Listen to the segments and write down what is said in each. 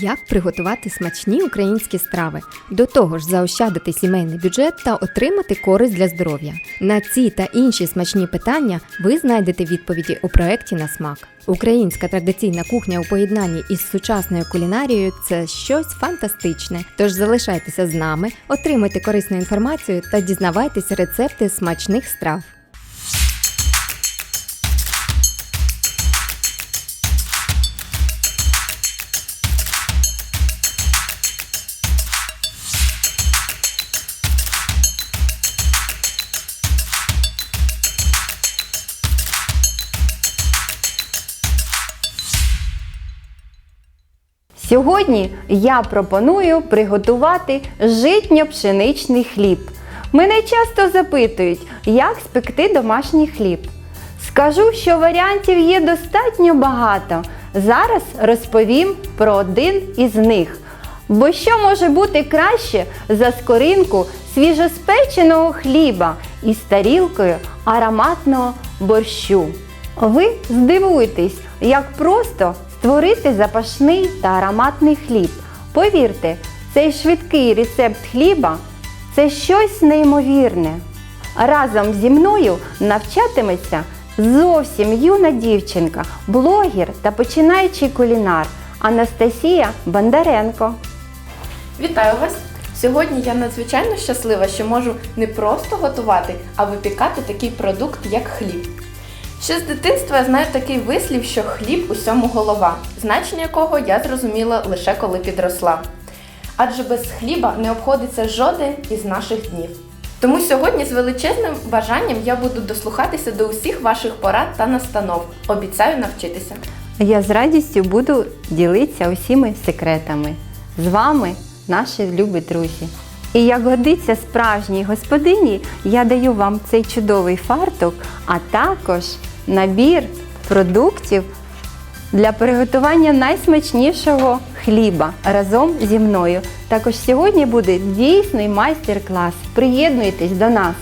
Як приготувати смачні українські страви, до того ж заощадити сімейний бюджет та отримати користь для здоров'я. На ці та інші смачні питання ви знайдете відповіді у проєкті на смак. Українська традиційна кухня у поєднанні із сучасною кулінарією це щось фантастичне. Тож залишайтеся з нами, отримуйте корисну інформацію та дізнавайтеся рецепти смачних страв. Сьогодні я пропоную приготувати житньо-пшеничний хліб. Мене часто запитують, як спекти домашній хліб. Скажу, що варіантів є достатньо багато. Зараз розповім про один із них. Бо що може бути краще за скоринку свіжоспеченого хліба із тарілкою ароматного борщу? Ви здивуєтесь, як просто створити запашний та ароматний хліб. Повірте, цей швидкий рецепт хліба це щось неймовірне. Разом зі мною навчатиметься зовсім юна дівчинка, блогер та починаючий кулінар Анастасія Бондаренко. Вітаю вас! Сьогодні я надзвичайно щаслива, що можу не просто готувати, а випікати такий продукт, як хліб. Ще з дитинства я знаю такий вислів, що хліб усьому голова, значення якого я зрозуміла лише коли підросла. Адже без хліба не обходиться жоден із наших днів. Тому сьогодні з величезним бажанням я буду дослухатися до усіх ваших порад та настанов. Обіцяю навчитися. Я з радістю буду ділитися усіми секретами. З вами, наші любі друзі. І як годиться справжній господині, я даю вам цей чудовий фартук, а також набір продуктів для приготування найсмачнішого хліба разом зі мною. Також сьогодні буде дійсний майстер-клас. Приєднуйтесь до нас!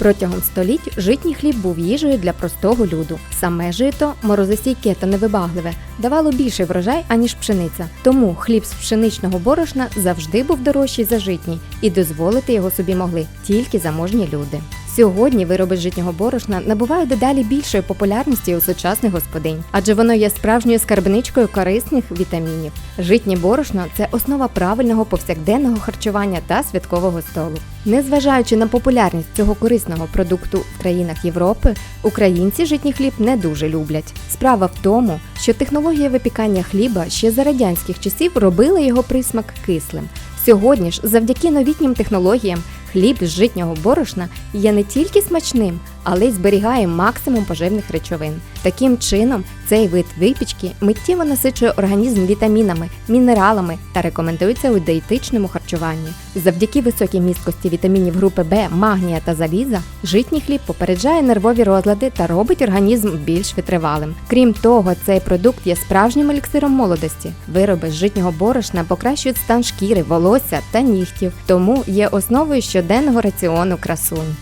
Протягом століть житній хліб був їжею для простого люду. Саме жито, морозостійке та невибагливе, давало більший врожай, аніж пшениця. Тому хліб з пшеничного борошна завжди був дорожчий за житній, і дозволити його собі могли тільки заможні люди. Сьогодні вироби з житнього борошна набувають дедалі більшої популярності у сучасних господинь, адже воно є справжньою скарбничкою корисних вітамінів. Житнє борошно це основа правильного повсякденного харчування та святкового столу. Незважаючи на популярність цього корисного продукту в країнах Європи, українці житній хліб не дуже люблять. Справа в тому, що технологія випікання хліба ще за радянських часів робила його присмак кислим. Сьогодні ж, завдяки новітнім технологіям, хліб з житнього борошна є не тільки смачним, але й зберігає максимум поживних речовин. Таким чином, цей вид випічки миттєво насичує організм вітамінами, мінералами та рекомендується у дієтичному харчуванні. Завдяки високій місткості вітамінів групи Б, магнія та заліза, житній хліб попереджає нервові розлади та робить організм більш витривалим. Крім того, цей продукт є справжнім еліксиром молодості. Вироби з житнього борошна покращують стан шкіри, волосся та нігтів, тому є основою щоденного раціону красунь.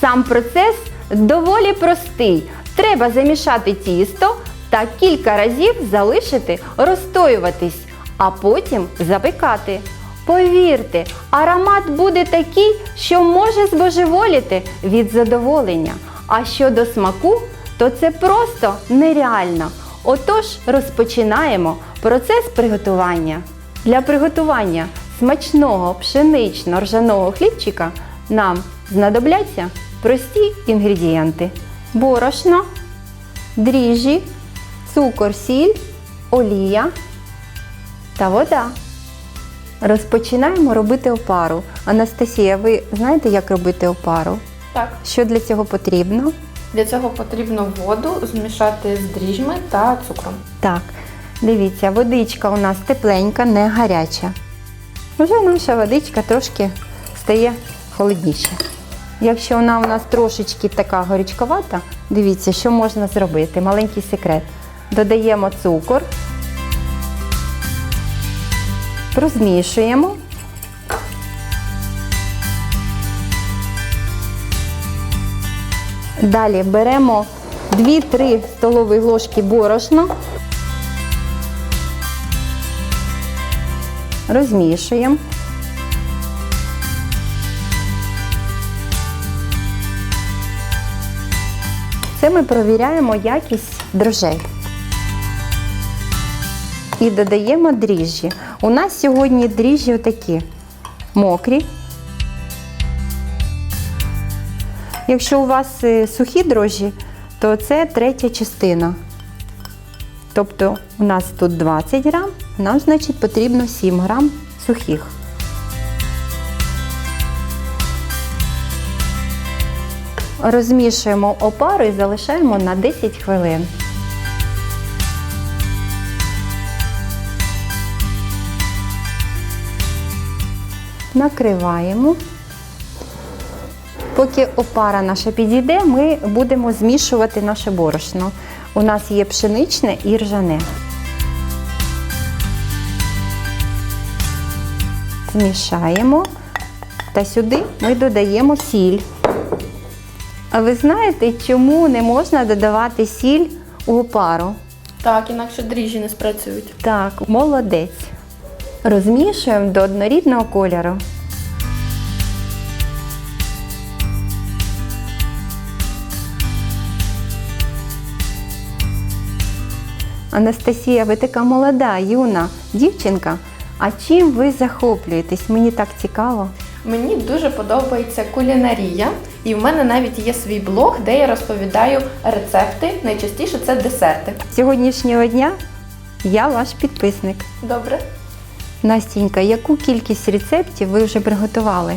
Сам процес доволі простий. Треба замішати тісто та кілька разів залишити розстоюватись, а потім запекати. Повірте, аромат буде такий, що може збожеволіти від задоволення. А щодо смаку, то це просто нереально. Отож, розпочинаємо процес приготування. Для приготування смачного пшенично-ржаного хлібчика нам знадобляться прості інгредієнти: борошно, дріжджі, цукор, сіль, олія та вода. Розпочинаємо робити опару. Анастасія, ви знаєте, як робити опару? Так, Що для цього потрібно? для цього потрібно воду змішати з дріжджами та цукром. Так, дивіться, водичка у нас тепленька, не гаряча. Вже наша водичка трошки стає холодніше. Якщо вона у нас трошечки така горячковата, дивіться, що можна зробити. Маленький секрет. Додаємо цукор, розмішуємо. Далі беремо 2-3 столові ложки борошна розмішуємо. Це ми провіряємо якість дрожжей. І додаємо дріжджі. У нас сьогодні дріжджі отакі мокрі. Якщо у вас е, сухі дрожжі, то це третя частина. Тобто у нас тут 20 грам, нам, значить, потрібно 7 грам сухих. Розмішуємо опару і залишаємо на 10 хвилин. Накриваємо. Поки опара наша підійде, ми будемо змішувати наше борошно. У нас є пшеничне і ржане. Змішаємо та сюди ми додаємо сіль. А ви знаєте, чому не можна додавати сіль у опару? Так, інакше дріжджі не спрацюють. Так, молодець. Розмішуємо до однорідного кольору. Анастасія, ви така молода, юна дівчинка. А чим ви захоплюєтесь? Мені так цікаво. Мені дуже подобається кулінарія, і в мене навіть є свій блог, де я розповідаю рецепти. Найчастіше це десерти. З Сьогоднішнього дня я ваш підписник. Добре? Настінька, яку кількість рецептів ви вже приготували?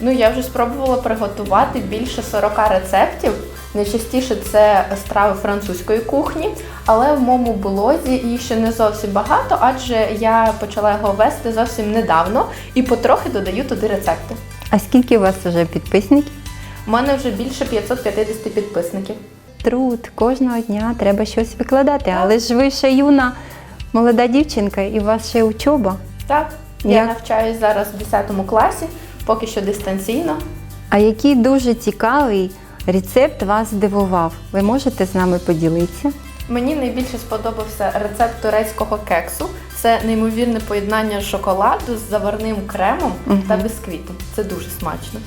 Ну, я вже спробувала приготувати більше 40 рецептів. Найчастіше це страви французької кухні, але в моєму блозі їх ще не зовсім багато, адже я почала його вести зовсім недавно і потрохи додаю туди рецепти. А скільки у вас вже підписників? У мене вже більше 550 підписників. Труд, кожного дня треба щось викладати, але ж ви ще юна молода дівчинка і у вас ще учоба. Так, я Як? навчаюсь зараз в 10 класі, поки що дистанційно. А який дуже цікавий рецепт вас здивував? Ви можете з нами поділитися? Мені найбільше сподобався рецепт турецького кексу. Це неймовірне поєднання шоколаду з заварним кремом та бісквітом. Це дуже смачно.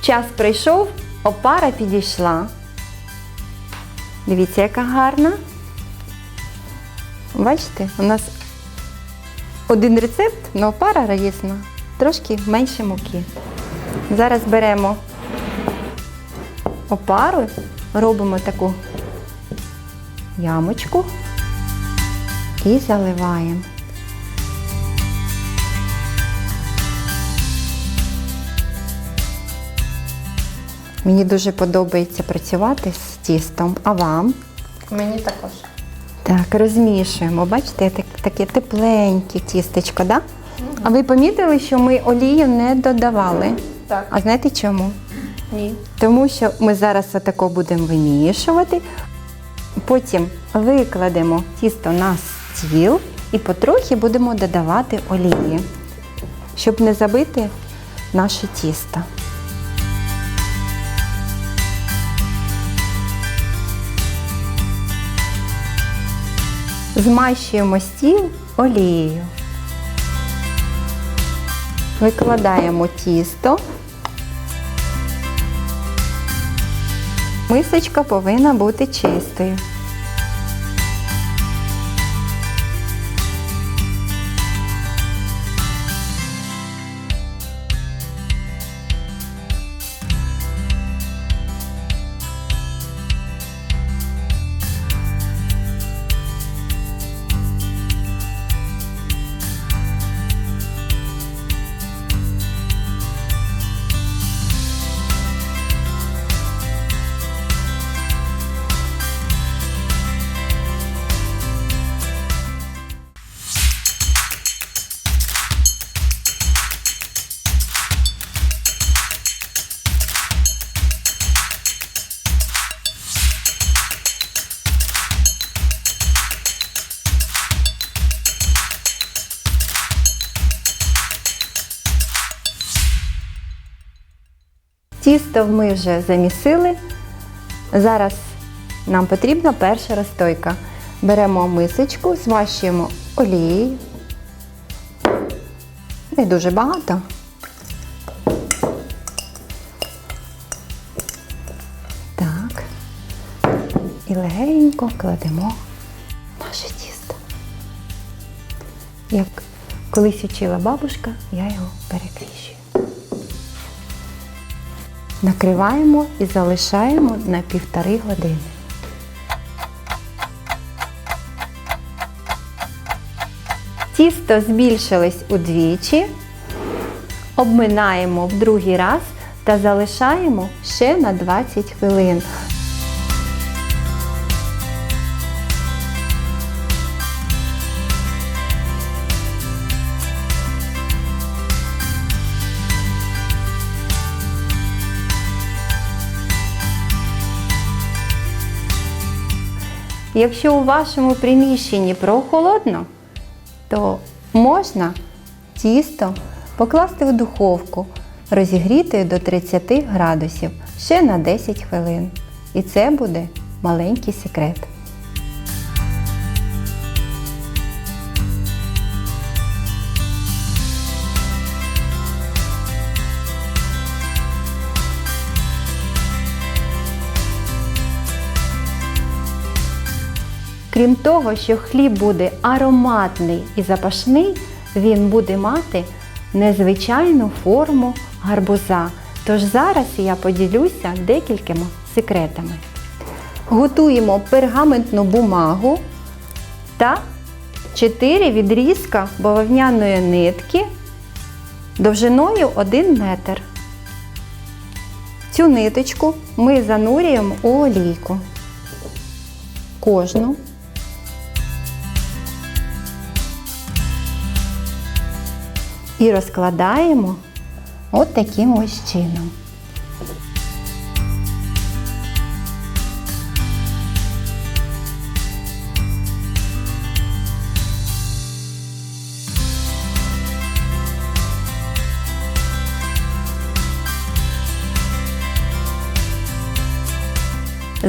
Час прийшов, опара підійшла. Дивіться, яка гарна. Бачите, у нас один рецепт, але опара різна, трошки менше муки. Зараз беремо опару, робимо таку ямочку і заливаємо. Мені дуже подобається працювати з тістом, а вам? Мені також. Так, розмішуємо. Бачите, таке тепленьке тістечко, да? А ви помітили, що ми олію не додавали? Так. А знаєте чому? Ні. Тому що ми зараз отако будемо вимішувати. Потім викладемо тісто на стіл і потрохи будемо додавати олії, щоб не забити наше тісто. Змащуємо стіл олією. Викладаємо тісто. Мисочка повинна бути чистою. Тісто ми вже замісили. Зараз нам потрібна перша розстойка. Беремо мисочку, змащуємо олією. Не дуже багато. Так. І легенько кладемо наше тісто. Як колись учила бабушка, я його перекріщую. Накриваємо і залишаємо на півтори години. Тісто збільшилось удвічі, обминаємо в другий раз та залишаємо ще на 20 хвилин. Якщо у вашому приміщенні прохолодно, то можна тісто покласти в духовку, розігріти до 30 градусів ще на 10 хвилин. І це буде маленький секрет. Крім того, що хліб буде ароматний і запашний, він буде мати незвичайну форму гарбуза. Тож зараз я поділюся декількома секретами. Готуємо пергаментну бумагу та 4 відрізка бавовняної нитки довжиною 1 метр. Цю ниточку ми занурюємо у олійку. Кожну і розкладаємо от таким ось чином.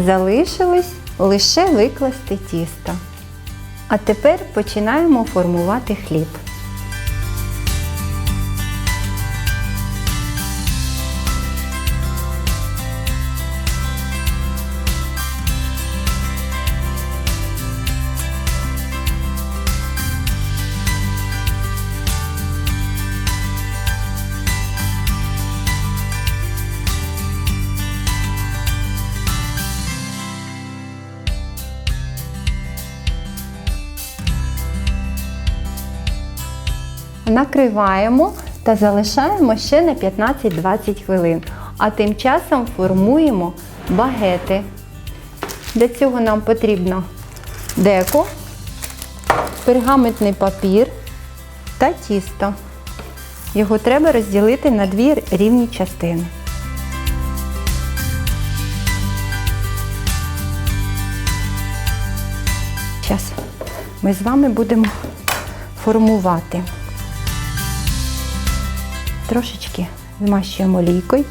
Залишилось лише викласти тісто. А тепер починаємо формувати хліб. Накриваємо та залишаємо ще на 15-20 хвилин. А тим часом формуємо багети. Для цього нам потрібно деко, пергаментний папір та тісто. Його треба розділити на дві рівні частини. Зараз ми з вами будемо формувати. Трошечки змащуємо олійкою.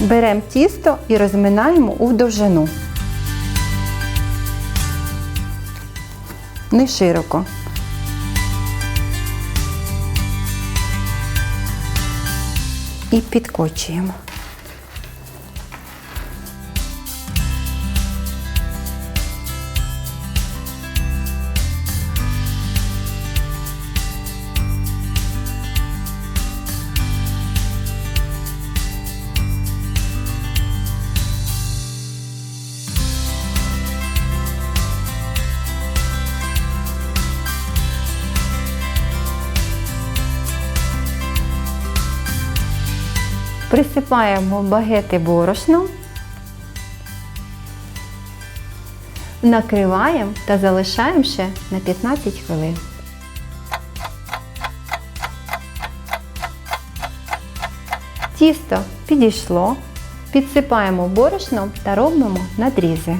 Беремо тісто і розминаємо у довжину. Не широко. І підкочуємо. Присипаємо багети борошном, накриваємо та залишаємо ще на 15 хвилин. Тісто підійшло, підсипаємо борошном та робимо надрізи.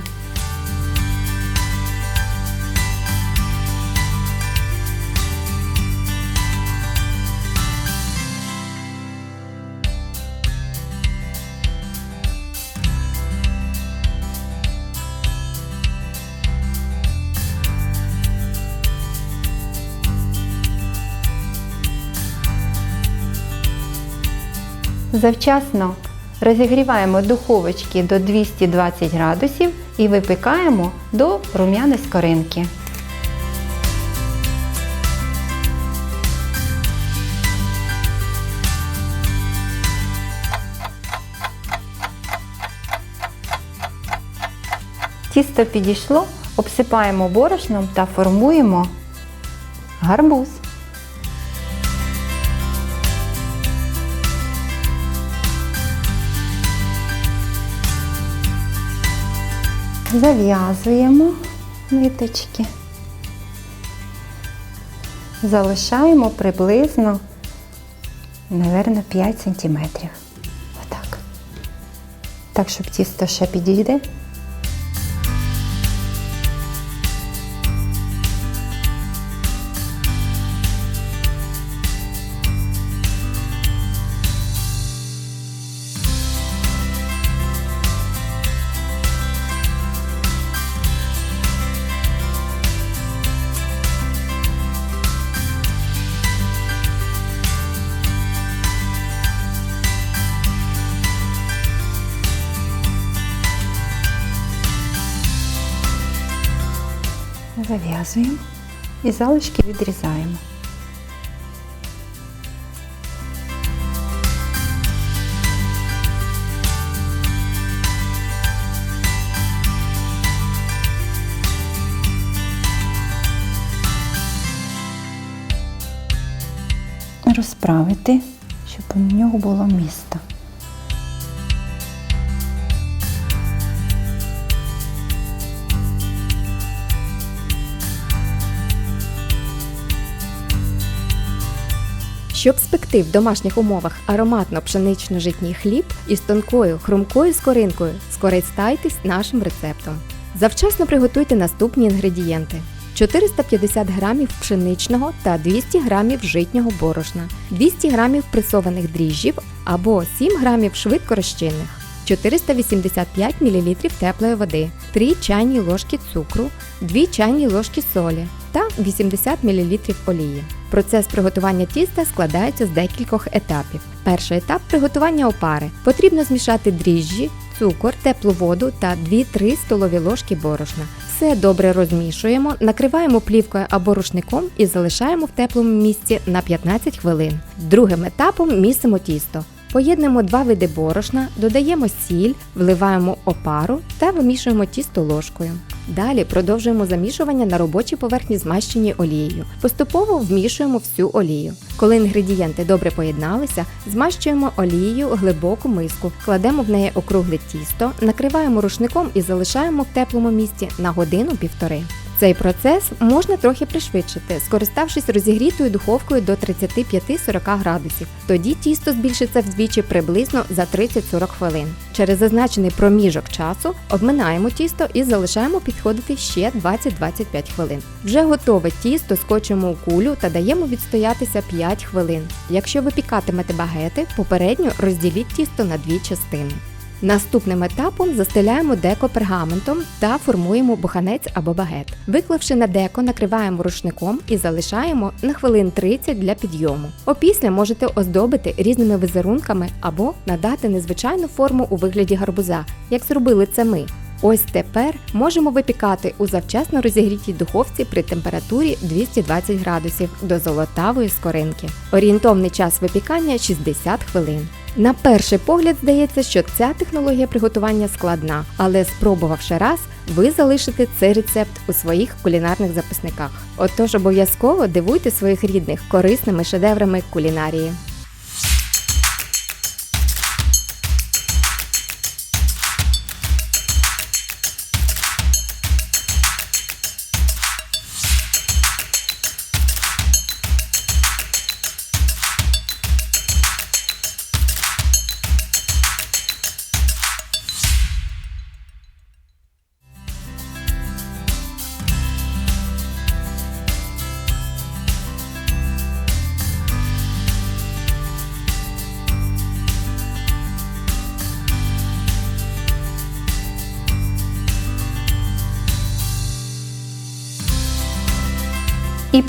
Завчасно розігріваємо духовочки до 220 градусів і випікаємо до рум'яної скоринки. Тісто підійшло, обсипаємо борошном та формуємо гарбуз. Зав'язуємо ниточки. Залишаємо приблизно, мабуть, 5 см. Отак. Так, щоб тісто ще підійде. І залишки відрізаємо. Розправити, щоб у нього було місто. Щоб спекти в домашніх умовах ароматно пшенично-житній хліб із тонкою хрумкою скоринкою, скористайтесь нашим рецептом. Завчасно приготуйте наступні інгредієнти: 450 грамів пшеничного та 200 грамів житнього борошна, 200 грамів пресованих дріжджів або 7 грамів швидкорозчинних, 485 мл теплої води, 3 чайні ложки цукру, 2 чайні ложки солі та 80 мл олії. Процес приготування тіста складається з декількох етапів. Перший етап приготування опари. Потрібно змішати дріжджі, цукор, теплу воду та 2-3 столові ложки борошна. Все добре розмішуємо, накриваємо плівкою або рушником і залишаємо в теплому місці на 15 хвилин. Другим етапом місимо тісто. Поєднуємо два види борошна, додаємо сіль, вливаємо опару та вимішуємо тісто ложкою. Далі продовжуємо замішування на робочій поверхні змащеній олією. Поступово вмішуємо всю олію. Коли інгредієнти добре поєдналися, змащуємо олією глибоку миску, кладемо в неї округле тісто, накриваємо рушником і залишаємо в теплому місці на годину-півтори. Цей процес можна трохи пришвидшити, скориставшись розігрітою духовкою до 35-40 градусів. Тоді тісто збільшиться вдвічі приблизно за 30-40 хвилин. Через зазначений проміжок часу обминаємо тісто і залишаємо підходити ще 20-25 хвилин. Вже готове тісто скочуємо у кулю та даємо відстоятися 5 хвилин. Якщо ви пікатимете багети, попередньо розділіть тісто на дві частини. Наступним етапом застеляємо деко пергаментом та формуємо буханець або багет. Виклавши на деко, накриваємо рушником і залишаємо на хвилин 30 для підйому. Опісля можете оздобити різними візерунками або надати незвичайну форму у вигляді гарбуза, як зробили це ми. Ось тепер можемо випікати у завчасно розігрітій духовці при температурі 220 градусів до золотавої скоринки. Орієнтовний час випікання 60 хвилин. На перший погляд здається, що ця технологія приготування складна, але спробувавши раз, ви залишите цей рецепт у своїх кулінарних записниках. Отож обов'язково дивуйте своїх рідних корисними шедеврами кулінарії.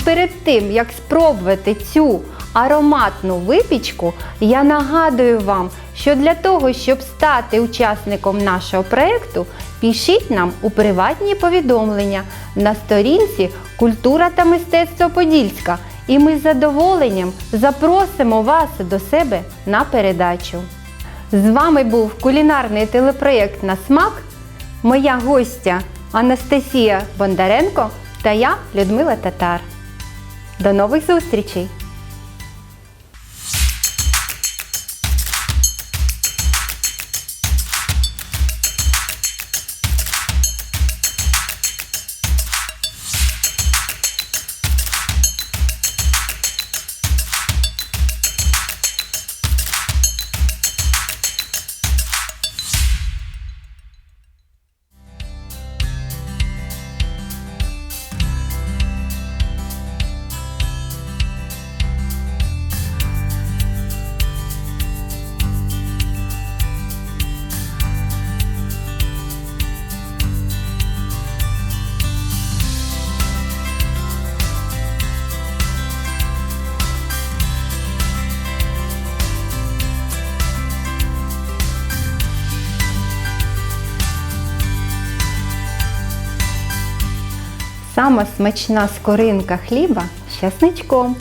Перед тим, як спробувати цю ароматну випічку, я нагадую вам, що для того, щоб стати учасником нашого проєкту, пишіть нам у приватні повідомлення на сторінці Культура та мистецтво Подільська. І ми з задоволенням запросимо вас до себе на передачу. З вами був кулінарний телепроєкт на смак. Моя гостя Анастасія Бондаренко та я Людмила Татар. До нових зустрічей! Сама смачна скоринка хліба з часничком.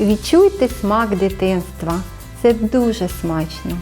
Відчуйте смак дитинства. Це дуже смачно.